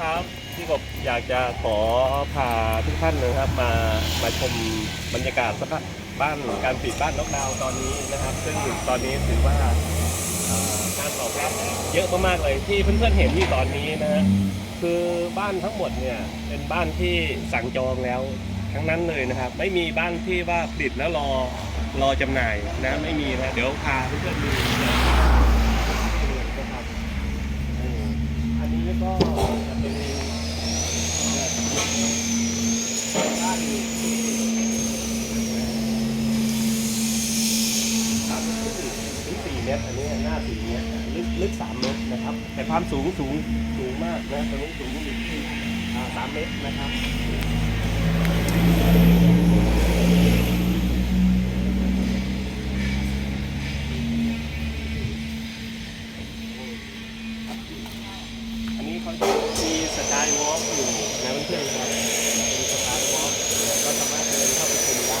ครับพี่กบอยากจะขอพาทุกท่านนะครับ มามาชมบรรยากาศสภาพบ้านการปิดบ้านล็อกดาวน์ตอนนี้นะครับ ซึ่งตอนนี้ถือว่าเอ่อการตอบรับเยอะมากๆเลยที่เพื่อนๆเห็นที่ตอนนี้นะฮะคือบ้านทั้งหมดเนี่ยเป็นบ้านที่สั่งจองแล้วทั้งนั้นเลยนะครับ ไม่มีบ้านที่ว่าปิดแล้วรอรอจำหน่ายนะไม่มีนะเดี๋ยวพาเพื่อนๆดูนะครับ อันนี้ก็จะเป็นบ้านสามถึงสี่เม ตรอันนี้หน้าสี่เมตรลึกลึกสามเมตรนะครับ แต่ความสูงสูงสูงมากนะตรงนี้สูงอยู่ที่สามเมตรนะครับอันนี้เขาจะมีสกายวอล์กอยู่นะเพื่อนๆครับเป็นสกายวอล์กก็สามารถเดินเข้าไปชมได้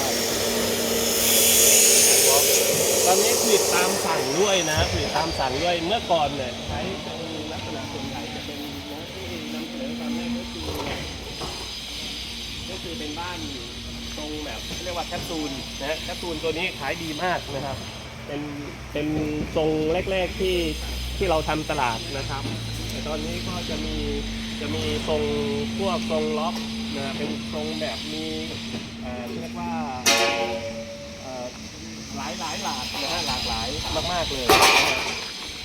สกายวอล์กต อนนี้ผลิตตามสั่งด้วยนะผลิตตามสั่งด้วยเมื่อก่อนเนี่ยใช้เป็นลักษณะส่วนใหญ่จะเป็นนะที่นำเสนอตอนแรกก็คือก็คือเป็นบ้านตรงแบบเรียกว่าแคปซูลนะแคปซูลตัวนี้ขายดีมากนะครับ เป็นเป็นทรงแรกๆที่ที่เราทำตลาดนะครับแต่ตอนนี้ก็จะมีจะมีทรงพวกทรงล็อกนะเป็นทรงแบบมีเรียกว่า ลายหลายหลากนะฮะหลากหลายมากๆเลยนะฮะ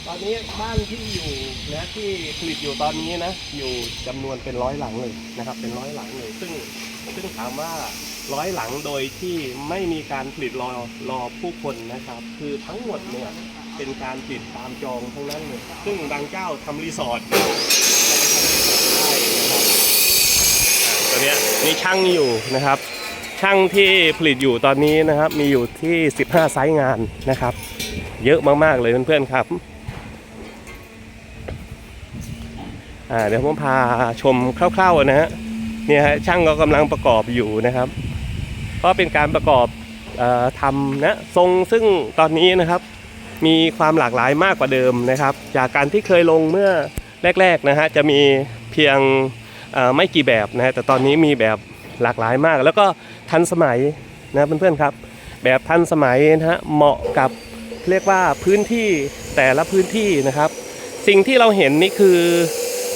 ตอนนี้บ้านที่อยู่นะที่ผลิตอยู่ตอนนี้นะอยู่จำนวนเป็นร้อยหลังเลยนะครับเป็นร้อยหลังเลย ซึ่งซึ่งถามว่าร้อยหลังโดยที่ไม่มีการผลิตรอรอผู้คนนะครับ คือทั้งหมดเนี่ยเป็นการผลิตตามจองทั้งนั้นเลยซึ่งบางเจ้าทำรีสอร์ทได้นะครับอ่าตัวเนี้ยนี่ช่างอยู่นะครับ ช่างที่ผลิตอยู่ตอนนี้นะครับ มีอยู่ที่ 15 ไซต์งานนะครับ เยอะมากๆเลยเพื่อนๆครับเดี๋ยวผมพาชมคร่าวๆนะฮะเนี่ยฮะช่างก็กำลังประกอบอยู่นะครับ ก็เป็นการประกอบอทำนะทรงซึ่งตอนนี้นะครับ มีความหลากหลายมากกว่าเดิมนะครับ จากการที่เคยลงเมื่อแรกๆนะฮะจะมีเพียงไม่กี่แบบนะฮะแต่ตอนนี้มีแบบ หลากหลายมาก แล้วก็ทันสมัยนะเพื่อนๆครับ แบบทันสมัยนะฮะเหมาะกับเรียกว่าพื้นที่แต่ละพื้นที่นะครับ สิ่งที่เราเห็นนี่คือ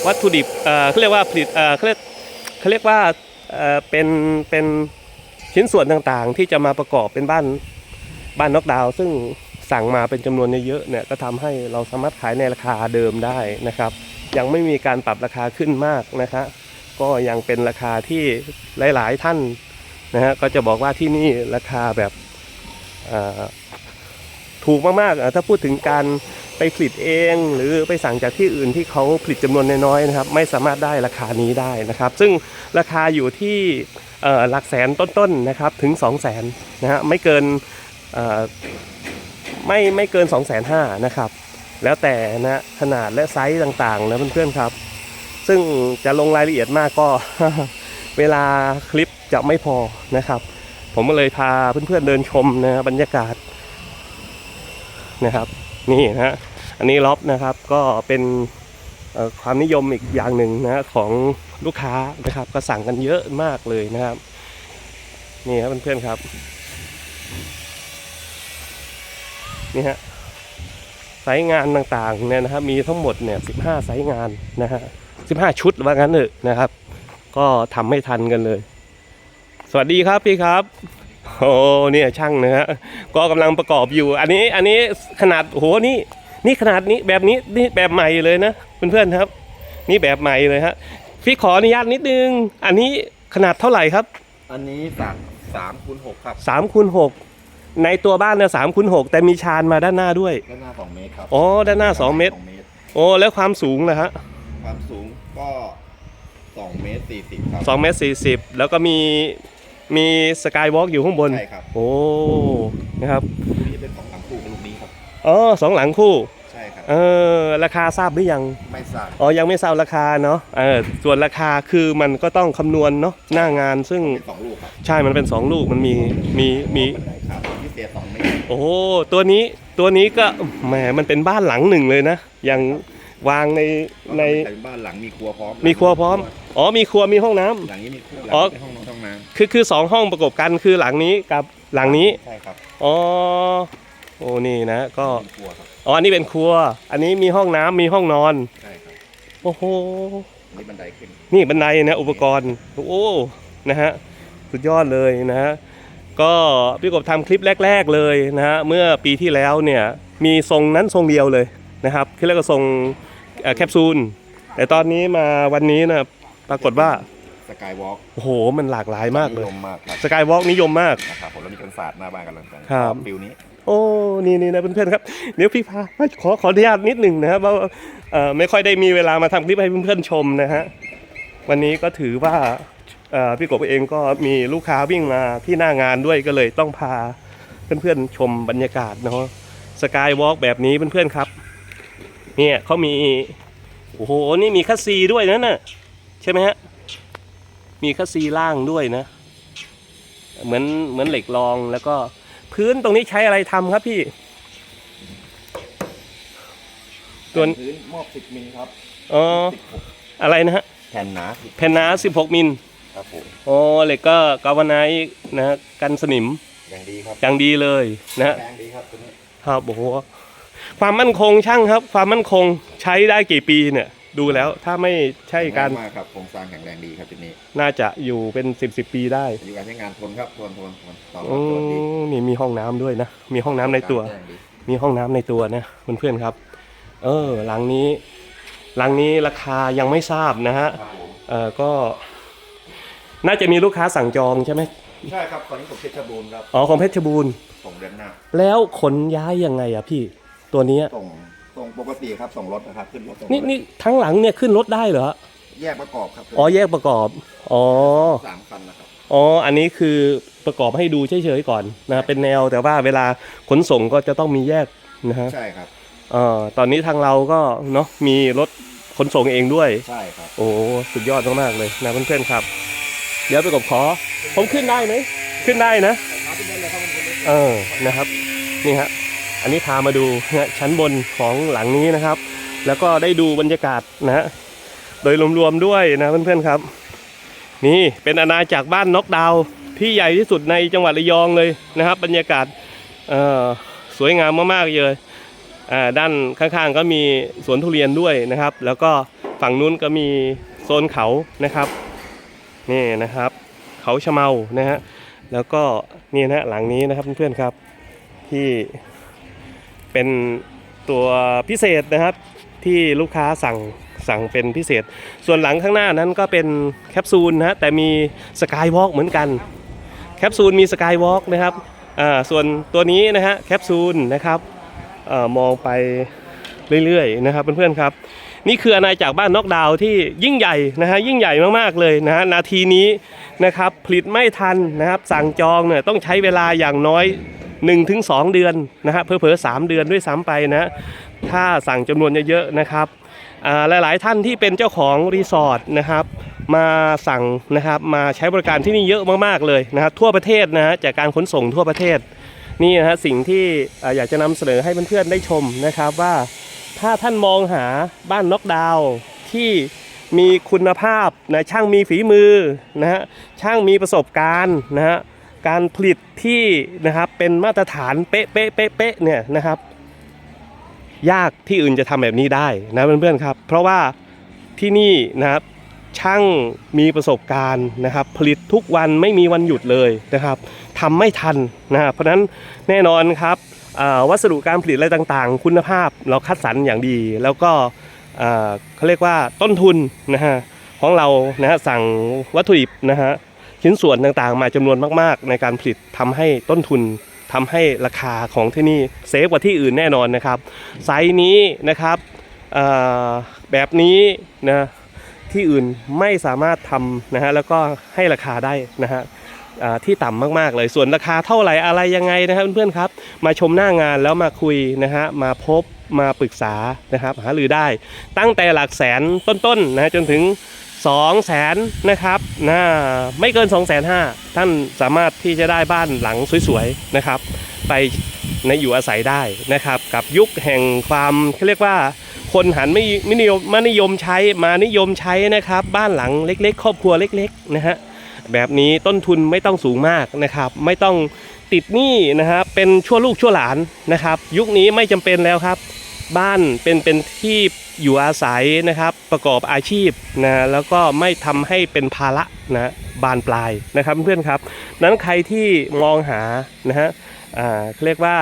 วัตถุดิบเขาเรียกว่าผลิตเขาเรียกเขาเรียกว่าเป็นเป็นชิ้นส่วนต่างๆ ที่จะมาประกอบเป็นบ้านบ้านนกดาว ซึ่งสั่งมาเป็นจำนวนเยอะๆเนี่ยก็ทำให้เราสามารถขายในราคาเดิมได้นะครับ ยังไม่มีการปรับราคาขึ้นมากนะครับ ก็ยังเป็นราคาที่หลาย ๆ ท่านนะฮะก็จะบอกว่าที่นี่ราคาแบบถูกมากๆ ถ้าพูดถึงการไปผลิตเองหรือไปสั่งจากที่อื่นที่เขาผลิตจำนวนน้อยๆนะครับ ไม่สามารถได้ราคานี้ได้นะครับ ซึ่งราคาอยู่ที่หลักแสนต้นๆนะครับถึง 2 0 0 0 0นนะฮะไม่เกินไม่ไม่เกิน 2 5 0 0 0 0นะครับ แล้วแต่นะขนาดและไซส์ต่างๆนะเพื่อนๆครับ ซึ่งจะลงรายละเอียดมากก็เวลาคลิปจะไม่พอนะครับ ผมก็เลยพาเพื่อนๆเดินชมนะบรรยากาศนะครับ นี่นะฮะอันนี้ล็อบนะครับก็เป็นความนิยมอีกอย่างหนึ่งนะของลูกค้านะครับ ก็สั่งกันเยอะมากเลยนะครับ นี่ครับเพื่อนๆครับนี่ฮะไซต์งานต่างๆเนี่ยนะครับมีทั้งหมดเนี่ย15ไซต์งานนะฮะ 15 ชุดว่างั้นเถอะนะครับ ก็ทำไม่ทันกันเลย สวัสดีครับพี่ครับโอ้เนี่ยช่างนะฮะก็กำลังประกอบอยู่ อันนี้อันนี้ขนาดโอ้โหนี่นี่ขนาดนี้แบบนี้นี่แบบใหม่เลยนะเพื่อนๆครับ นี่แบบใหม่เลยฮะพี่ขออนุญาตนิดนึง อันนี้ขนาดเท่าไหร่ครับ อันนี้สามสามคูณหกครับ3คูณ6ในตัวบ้านเนี่ยสามคูณ6แต่มีชานมาด้านหน้าด้วย ด้านหน้าสองเมตรครับอ๋อด้านหน้าสองเมตรสองเมตรโอ้แล้วความสูงนะฮะความสูง ก็สองเมตรสี่สิบครับสองเมตรสี่สิบแล้วก็มีมีสกายวอล์กอยู่ข้างบน ใช่ครับ โอ้ นะครับลูกนี้เป็นสองหลังคู่กับลูกนี้ครับ อ๋อสองหลังคู่ ใช่ครับ เออ ราคาทราบหรือยัง ไม่ทราบอ๋อ ยังไม่ทราบราคาเนาะ เออ ส่วนราคาคือมันก็ต้องคำนวณเนาะหน้างานซึ่งเป็นสองลูกครับใช่ มันเป็นสองลูก มันมี มี มี บันไดครับพิเศษสองเมตรโอ้ ตัวนี้ ตัวนี้ก็ แหม มันเป็นบ้านหลังหนึ่งเลยนะ อย่าง วางในในเป็นบ้านหลังมีครัวพร้อมมีครัวพร้อม อ๋อมีครัวมีห้องน้ำ หลังนี้มีครัวหอ๋ลัองนี้เป็นห้องนอนห้องน้คือคือสองห้องประกบกันคือหลังนี้กับหลังนี้ำใช่ครับอ๋อ โอ้นี่นะ ก็เป็นครัวครับอ๋อ อันนี้เป็นครัว อันนี้มีห้องน้ำมีห้องนอน ใช่ครับโอ้โห นี่บันไดขึ้นนี่บันไดนะอุปกรณ์ โอ้ นะฮะ สุดยอดเลยนะฮะ ก็พี่กบทำคลิปแรก ๆเลยนะฮะ เมื่อปีที่แล้วเนี่ย มีทรงนั้นทรงเดียวเลยนะครับคือเรียกว่าทรงเอ่อ แคปซูล แต่ตอนนี้มาวันนี้นะปรากฏว่าสกายวอล์กโอ้โหมันหลากหลายมากเลยนิยมมากครับสกายวอล์กนิยมมาก นะครับผมแล้วมีกันศาสตร์หน้าบ้านกันลังกันครับ ฟิลนี้โอ้นี่นี่นะเพื่อนๆครับเดี๋ยวพี่พาขอขออนุญาตนิดหนึ่งนะครับว่าเอ่อไม่ค่อยได้มีเวลามาทำคลิปให้เพื่อนๆชมนะฮะวันนี้ก็ถือว่าเอ่อพี่กบเองก็มีลูกค้าวิ่งมาที่หน้างานด้วยก็เลยต้องพาเพื่อนๆชมบรรยากาศเนาะสกายวอล์กแบบนี้เพื่อนๆครับ เนี่ยเขามี โอ้โห นี่มีคัสซีด้วยนะน่ะใช่ไหมฮะ มีคัสซีล่างด้วยนะ เหมือนเหมือนเหล็กรองแล้วก็พื้นตรงนี้ใช้อะไรทำครับพี่ ตัวพื้นมอบ10มิลครับอ๋ออะไรนะฮะแผ่นหนาแผ่นหนา16มิลครับผมอ๋อเหล็กก็กาวไนท์นะฮะกันสนิมอย่างดีครับอย่างดีเลยนะฮะแรงดีครับตัวนี้ครับโอ้โห ความมั่นคงช่างครับ ความมั่นคงใช้ได้กี่ปีเนี่ย ดูแล้วถ้าไม่ใช่การแข็งแมากครับโครงสร้างแข็งแรงดีครับตัวนี้น่าจะอยู่เป็น10 10ปีได้อยู่การใช้งานทนครับทนทนทนต่อโอ้รับตัวดีนี่มีห้องน้ำด้วยนะ มีห้องน้ำในตัวแรงดีมีห้องน้ำในตัวนะเพื่อนๆครับ เออหลังนี้หลังนี้ราคายังไม่ทราบนะฮะครับผมเออก็ น่าจะมีลูกค้าสั่งจองใช่ไหมใช่ครับตอนนี้ผมเพชรบูรณ์ครับอ๋อของเพชรบูรณ์ส่งเดือนหน้าแล้วขนย้ายยังไงอะพี่ ตัวเนี้ยส่งส่งปกติครับส่งรถนะครับขึ้นรถส่งรถนี่นี่ทั้งหลังเนี่ยขึ้นรถได้เหรอแยกประกอบครับอ๋อแยกประกอบอ๋อสามคันนะครับอ๋ออันนี้คือประกอบให้ดูเฉยๆก่อนนะเป็นแนวแต่ว่าเวลาขนส่งก็จะต้องมีแยกนะฮะใช่ครับเอ่อตอนนี้ทางเราก็เนาะมีรถขนส่งเองด้วยใช่ครับ โอ้สุดยอดมากๆเลยนะเพื่อนๆครับ เดี๋ยวไปกบขอ ผมขึ้นได้ไหมขึ้นได้นะเออนะครับ นี่ฮะ อันนี้พามาดูนะชั้นบนของหลังนี้นะครับ แล้วก็ได้ดูบรรยากาศนะ โดยรวมๆด้วยนะเพื่อนๆครับ นี่เป็นอาณาจักรบ้านนกดาวที่ใหญ่ที่สุดในจังหวัดระยองเลยนะครับ บรรยากาศสวยงามมากๆเลยอ่าด้านข้างๆก็มีสวนทุเรียนด้วยนะครับ แล้วก็ฝั่งนู้นก็มีโซนเขานะครับนี่นะครับ เขาชะเมานะฮะแล้วก็นี่นะหลังนี้นะครับเพื่อนๆครับที่ เป็นตัวพิเศษนะครับที่ลูกค้าสั่งสั่งเป็นพิเศษ ส่วนหลังข้างหน้านั้นก็เป็นแคปซูลนะฮะแต่มีสกายวอล์กเหมือนกัน แคปซูลมีสกายวอล์กนะครับส่วนตัวนี้นะฮะแคปซูลนะครับอมองไปเรื่อยๆนะครับเพื่อนๆครับ นี่คืออาณาจักรบ้านนอกดาวที่ยิ่งใหญ่นะฮะยิ่งใหญ่มากๆเลยนะฮะนาทีนี้นะครับผลิตไม่ทันนะครับสั่งจองเนี่ยต้องใช้เวลาอย่างน้อย 1-2 เดือนนะฮะเผลอๆ3เดือนด้วยซ้ำไปนะถ้าสั่งจำนวนเยอะๆนะครับหลายๆท่านที่เป็นเจ้าของรีสอร์ทนะครับมาสั่งนะครับมาใช้บริการที่นี่เยอะมากๆเลยนะครับทั่วประเทศนะฮะจากการขนส่งทั่วประเทศนี่นะฮะสิ่งที่อยากจะนำเสนอให้เพื่อนๆได้ชมนะครับว่าถ้าท่านมองหาบ้านน็อกดาวน์ที่มีคุณภาพนะช่างมีฝีมือนะฮะช่างมีประสบการณ์นะฮะ การผลิตที่นะครับเป็นมาตรฐานเป๊ะเป๊ะเป๊ะเป๊ะเนี่ยนะครับ ยากที่อื่นจะทำแบบนี้ได้นะเพื่อนๆครับ เพราะว่าที่นี่นะครับช่างมีประสบการณ์นะครับ ผลิตทุกวันไม่มีวันหยุดเลยนะครับทำไม่ทันนะครับเพราะฉะนั้นแน่นอนครับวัสดุการผลิตอะไรต่างๆ คุณภาพเราคัดสรรอย่างดี แล้วก็เขาเรียกว่าต้นทุนนะฮะของเรานะฮะสั่งวัตถุดิบนะฮะ ชิ้นส่วนต่างๆ มาจำนวนมากๆ ในการผลิตทำให้ต้นทุนทำให้ราคาของที่นี่เซฟกว่าที่อื่นแน่นอนนะครับไซส์นี้นะครับแบบนี้นะที่อื่นไม่สามารถทำนะฮะแล้วก็ให้ราคาได้นะฮะที่ต่ำมากๆเลยส่วนราคาเท่าไหร่อะไรยังไงนะครับเพื่อนๆครับ มาชมหน้างานแล้วมาคุยนะฮะมาพบมาปรึกษานะครับหารือได้ ตั้งแต่หลักแสนต้นๆนะจนถึง 2 0 0แสนนะครับนะไม่เกิน2 5 0 0 0ท่านสามารถที่จะได้บ้านหลังสวยๆนะครับ ไปในอยู่อาศัยได้นะครับ กับยุคแห่งความเขาเรียกว่า คนหันไม่ไม่นิยมมานิยมใช้มานิยมใช้นะครับ บ้านหลังเล็ก ๆ ครอบครัวเล็กๆนะฮะแบบนี้ต้นทุนไม่ต้องสูงมากนะครับ ไม่ต้องติดหนี้นะครับเป็นชั่วลูกชั่วหลานนะครับ ยุคนี้ไม่จำเป็นแล้วครับ บ้านเป็นเป็นที่ อยู่อาศัยนะครับประกอบอาชีพนะแล้วก็ไม่ทำให้เป็นภาระนะบานปลายนะครับเพื่อนครับนั้นใครที่มองหานะฮะอ่าเรียกว่า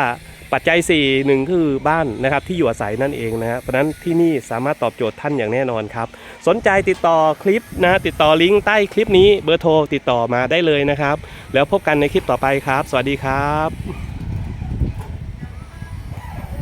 ปัจจัย4หนึ่งคือบ้านนะครับที่อยู่อาศัยนั่นเองนะฮะเพราะนั้นที่นี่สามารถตอบโจทย์ท่านอย่างแน่นอนครับ สนใจติดต่อคลิปนะติดต่อลิงก์ใต้คลิปนี้เบอร์โทรติดต่อมาได้เลยนะครับ แล้วพบกันในคลิปต่อไปครับ สวัสดีครับ